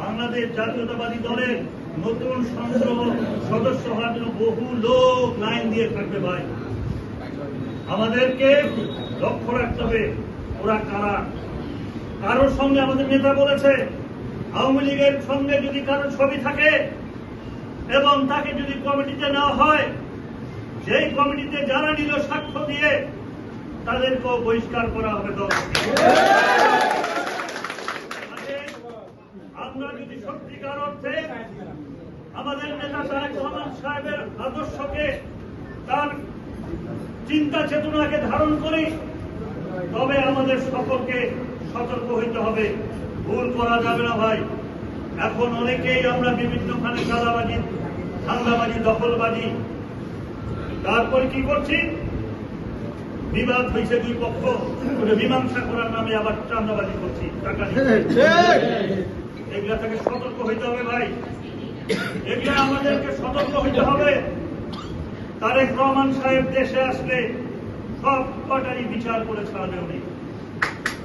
বাংলাদেশ জাতীয়তাবাদী দলের নতুন সংসদ সদস্য হওয়ার জন্য বহু লোক লাইন দিয়ে থাকবে ভাই। আমাদেরকে লক্ষ্য রাখতে হবে ওরা কারা। কারোর সঙ্গে আমাদের নেতা বলেছে, আওয়ামী লীগের সঙ্গে যদি কারোর ছবি থাকে এবং তাকে যদি কমিটিতে নেওয়া হয়, সেই কমিটিতে যারা নিল সাক্ষ্য দিয়ে তাদেরকেও বহিষ্কার করা হবে দল থেকে। কাজেই আমরা যদি সত্যিকার অর্থে আমাদের নেতা তারেক রহমান সাহেবের আদর্শকে তার চিন্তা চেতনাকে ধারণ করি, তবে আমাদের সকলকে সতর্ক হইতে হবে। ভুল করা যাবে না ভাই। এখন অনেকেই আমরা বিভিন্নখানে চাঁদাবাজি ধান্দাবাজি দখলবাজি, তারপরে কি করছি? বিবাদ হয়েছে দুই পক্ষ। মীমাংসা করার নামে আবার চাঁদাবাজি করছি। টাকা। এগুলা থেকে সতর্ক হইতে হবে ভাই। এগুলা আমাদেরকে সতর্ক হইতে হবে। তারেক রহমান সাহেব দেশে আসলে সব কটারই বিচার করে ছাড়বে উনি।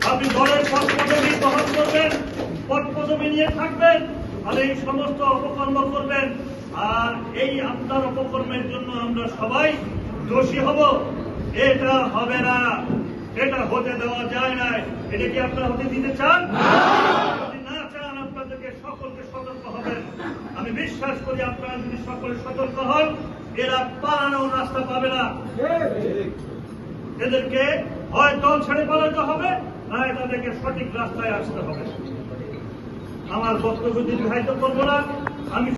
আপনি দলের পদ পদবি বহন করবেন পদ পদবি নিয়ে থাকবেন, আর এই সমস্ত অপকর্ম করবেন। আর এই আপনার অপকর্মের জন্য আমরা সবাই দোষী হব। এটা হবে না। এটা হতে দেওয়া যায় না। এটা কি আপনারা হতে দিতে চান যদি না চান আপনাদেরকে সকলকে সতর্ক হবেন আমি বিশ্বাস করি আপনারা যদি সকলে সতর্ক হন, এরা পালানোর রাস্তা পাবে না। এদেরকে হয় দল ছেড়ে পালাতে হবে, না তাদেরকে সঠিক রাস্তায় আসতে হবে। আমার বক্তব্য দীর্ঘায়িত করব না। আমি